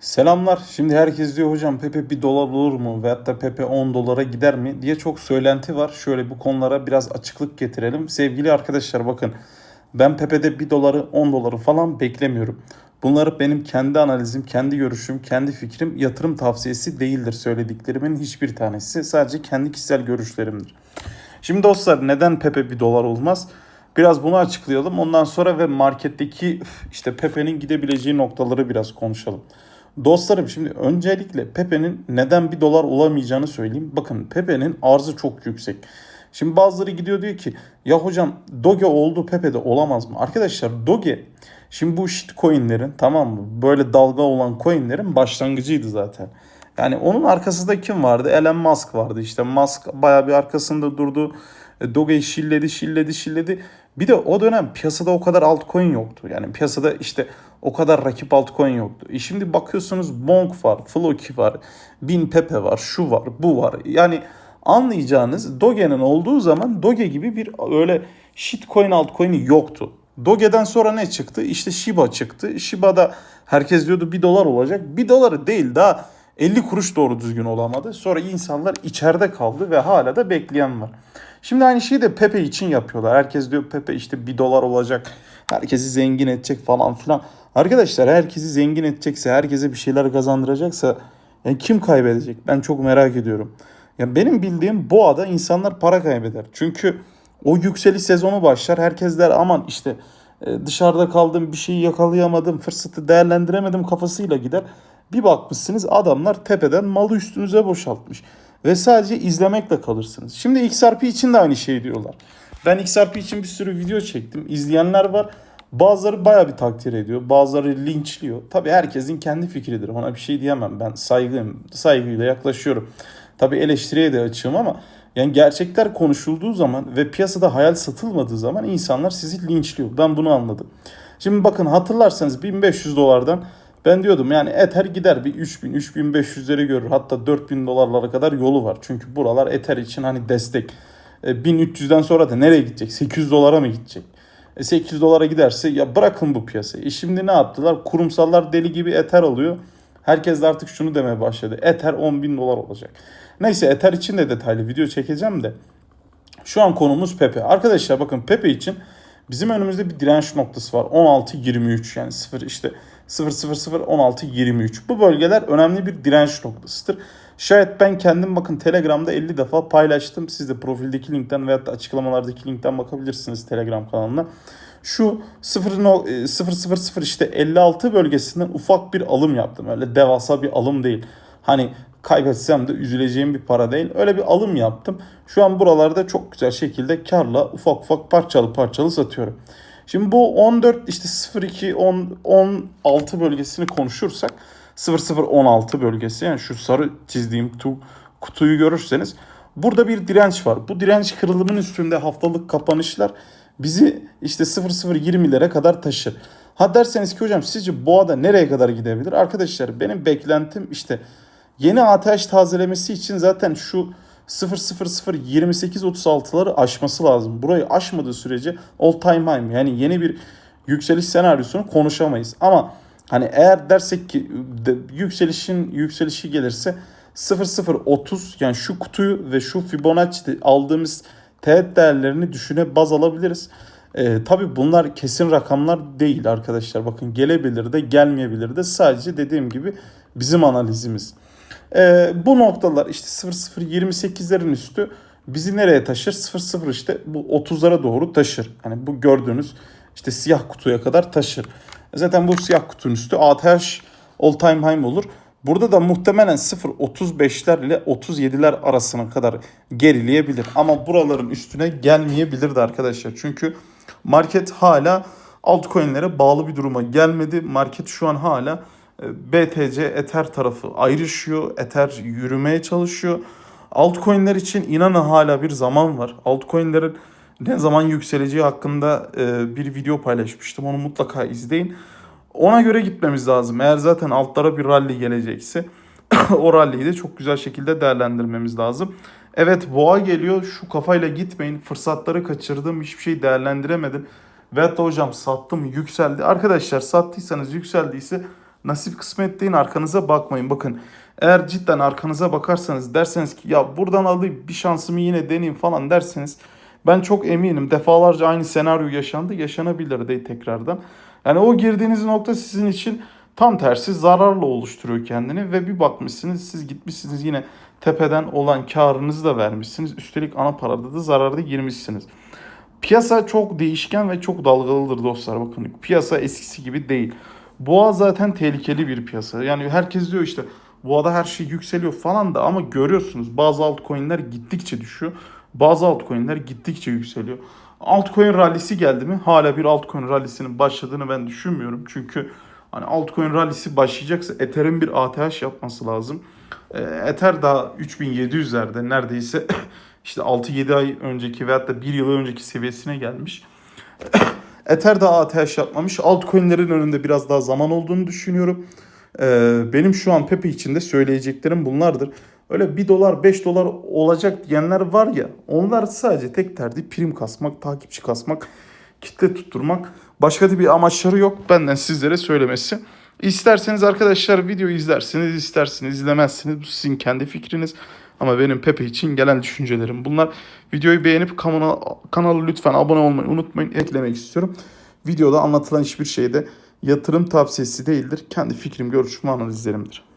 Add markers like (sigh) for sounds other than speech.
Selamlar. Şimdi herkes diyor hocam Pepe 1 dolar olur mu? Veyahut da Pepe 10 dolara gider mi? diye çok söylenti var. Şöyle bu konulara biraz açıklık getirelim. Sevgili arkadaşlar bakın ben Pepe'de 1 doları 10 doları falan beklemiyorum. Bunları benim kendi analizim, kendi görüşüm, kendi fikrim yatırım tavsiyesi değildir söylediklerimin hiçbir tanesi. Sadece kendi kişisel görüşlerimdir. Şimdi dostlar neden Pepe 1 dolar olmaz? Biraz bunu açıklayalım. Ondan sonra ve marketteki işte Pepe'nin gidebileceği noktaları biraz konuşalım. Dostlarım şimdi öncelikle Pepe'nin neden 1 dolar olamayacağını söyleyeyim. Bakın Pepe'nin arzı çok yüksek. Şimdi bazıları gidiyor diyor ki ya hocam Doge oldu Pepe'de olamaz mı? Arkadaşlar Doge şimdi bu shit coinlerin tamam mı? Böyle dalga olan coinlerin başlangıcıydı zaten. Yani onun arkasında kim vardı? Elon Musk vardı. İşte Musk bayağı bir arkasında durdu. E, Doge'yi şilledi, şilledi, şilledi. Bir de o dönem piyasada o kadar altcoin yoktu. Yani piyasada işte o kadar rakip altcoin yoktu. E şimdi bakıyorsunuz Bonk var, Floki var, Bin Pepe var, şu var, bu var. Yani anlayacağınız Doge'nin olduğu zaman Doge gibi bir öyle shitcoin altcoin'i yoktu. Doge'den sonra ne çıktı? İşte Shiba çıktı. Shiba'da herkes diyordu 1 dolar olacak. 1 doları değil daha 50 kuruş doğru düzgün olamadı. Sonra insanlar içeride kaldı ve hala da bekleyen var. Şimdi aynı şeyi de Pepe için yapıyorlar. Herkes diyor Pepe işte 1 dolar olacak. Herkesi zengin edecek falan filan. Arkadaşlar herkesi zengin edecekse, herkese bir şeyler kazandıracaksa yani kim kaybedecek? Ben çok merak ediyorum. Ya benim bildiğim boğada insanlar para kaybeder. Çünkü o yükseliş sezonu başlar. Herkes der aman işte e, dışarıda kaldım bir şeyi yakalayamadım fırsatı değerlendiremedim kafasıyla gider. Bir bakmışsınız adamlar tepeden malı üstünüze boşaltmış. Ve sadece izlemekle kalırsınız. Şimdi XRP için de aynı şey diyorlar. Ben XRP için bir sürü video çektim. İzleyenler var. Bazıları baya bir takdir ediyor. Bazıları linçliyor. Tabii herkesin kendi fikridir. Ona bir şey diyemem. Ben saygıyım, saygıyla yaklaşıyorum. Tabii eleştiriye de açığım ama yani gerçekler konuşulduğu zaman ve piyasada hayal satılmadığı zaman insanlar sizi linçliyor. Ben bunu anladım. Şimdi bakın hatırlarsanız 1500 dolardan ben diyordum yani Ether gider bir 3000 3500'leri görür. Hatta 4000 dolarlara kadar yolu var. Çünkü buralar Ether için hani destek. E, 1300'den sonra da nereye gidecek? 800 dolara mı gidecek? E, 800 dolara giderse ya bırakın bu piyasayı. E şimdi ne yaptılar? Kurumsallar deli gibi Ether alıyor. Herkes de artık şunu demeye başladı. Ether 10 bin dolar olacak. Neyse Ether için de detaylı video çekeceğim de. Şu an konumuz Pepe. Arkadaşlar bakın Pepe için bizim önümüzde bir direnç noktası var. 16-23 yani 0 işte 0-0-0-16-23. Bu bölgeler önemli bir direnç noktasıdır. Şayet ben kendim bakın Telegram'da 50 defa paylaştım. Siz de profildeki linkten veyahut da açıklamalardaki linkten bakabilirsiniz Telegram kanalına. Şu 0.000 işte 56 bölgesinden ufak bir alım yaptım. Öyle devasa bir alım değil. Hani kaybetsem de üzüleceğim bir para değil. Öyle bir alım yaptım. Şu an buralarda çok güzel şekilde karla ufak ufak parçalı parçalı satıyorum. Şimdi bu 14 işte 02 10 16 bölgesini konuşursak 0016 bölgesi yani şu sarı çizdiğim tu, kutuyu görürseniz burada bir direnç var. Bu direnç kırılımın üstünde haftalık kapanışlar bizi işte 0020'lere kadar taşır. Ha derseniz ki hocam sizce boğada nereye kadar gidebilir? Arkadaşlar benim beklentim işte yeni ATH tazelemesi için zaten şu 0.0028.36'ları aşması lazım. Burayı aşmadığı sürece all time high yani yeni bir yükseliş senaryosunu konuşamayız. Ama hani eğer dersek ki de, yükselişin yükselişi gelirse 0030 yani şu kutuyu ve şu Fibonacci aldığımız teğet değerlerini düşüne baz alabiliriz. Ee, tabii bunlar kesin rakamlar değil arkadaşlar. Bakın gelebilir de gelmeyebilir de sadece dediğim gibi bizim analizimiz. Ee, bu noktalar işte 0028'lerin üstü bizi nereye taşır? 00 işte bu 30'lara doğru taşır. Hani bu gördüğünüz işte siyah kutuya kadar taşır. Zaten bu siyah kutunun üstü ATH all time high olur. Burada da muhtemelen 0.35'ler ile 37'ler arasına kadar gerileyebilir. Ama buraların üstüne gelmeyebilirdi arkadaşlar. Çünkü market hala altcoin'lere bağlı bir duruma gelmedi. Market şu an hala e, BTC Ether tarafı ayrışıyor. Ether yürümeye çalışıyor. Altcoin'ler için inanın hala bir zaman var. Altcoin'lerin ne zaman yükseleceği hakkında e, bir video paylaşmıştım. Onu mutlaka izleyin. Ona göre gitmemiz lazım. Eğer zaten altlara bir rally gelecekse (coughs) o rally'yi de çok güzel şekilde değerlendirmemiz lazım. Evet boğa geliyor. Şu kafayla gitmeyin. Fırsatları kaçırdım. Hiçbir şey değerlendiremedim. Veyahut da hocam sattım yükseldi. Arkadaşlar sattıysanız yükseldiyse Nasip kısmet deyin arkanıza bakmayın. Bakın eğer cidden arkanıza bakarsanız derseniz ki ya buradan alayım bir şansımı yine deneyeyim falan derseniz ben çok eminim defalarca aynı senaryo yaşandı yaşanabilir de tekrardan. Yani o girdiğiniz nokta sizin için tam tersi zararla oluşturuyor kendini ve bir bakmışsınız siz gitmişsiniz yine tepeden olan karınızı da vermişsiniz. Üstelik ana parada da zararda girmişsiniz. Piyasa çok değişken ve çok dalgalıdır dostlar bakın. Piyasa eskisi gibi değil. Boğa zaten tehlikeli bir piyasa. Yani herkes diyor işte boğada her şey yükseliyor falan da ama görüyorsunuz bazı altcoin'ler gittikçe düşüyor. Bazı altcoin'ler gittikçe yükseliyor. Altcoin rallisi geldi mi? Hala bir altcoin rallisinin başladığını ben düşünmüyorum. Çünkü hani altcoin rallisi başlayacaksa Ether'in bir ATH yapması lazım. Ee, Ether daha 3700'lerde neredeyse (clears throat) işte 6-7 ay önceki veyahut da 1 yıl önceki seviyesine gelmiş. (clears throat) Ether daha ATH yapmamış. Altcoin'lerin önünde biraz daha zaman olduğunu düşünüyorum. Ee, benim şu an Pepe için de söyleyeceklerim bunlardır. Öyle 1 dolar 5 dolar olacak diyenler var ya onlar sadece tek derdi prim kasmak, takipçi kasmak, kitle tutturmak. Başka da bir amaçları yok benden sizlere söylemesi. İsterseniz arkadaşlar videoyu izlersiniz, isterseniz izlemezsiniz. Bu sizin kendi fikriniz. Ama benim Pepe için gelen düşüncelerim bunlar. Videoyu beğenip kanala, kanala lütfen abone olmayı unutmayın. Eklemek istiyorum. Videoda anlatılan hiçbir şey de yatırım tavsiyesi değildir. Kendi fikrim, görüşüm, analizlerimdir.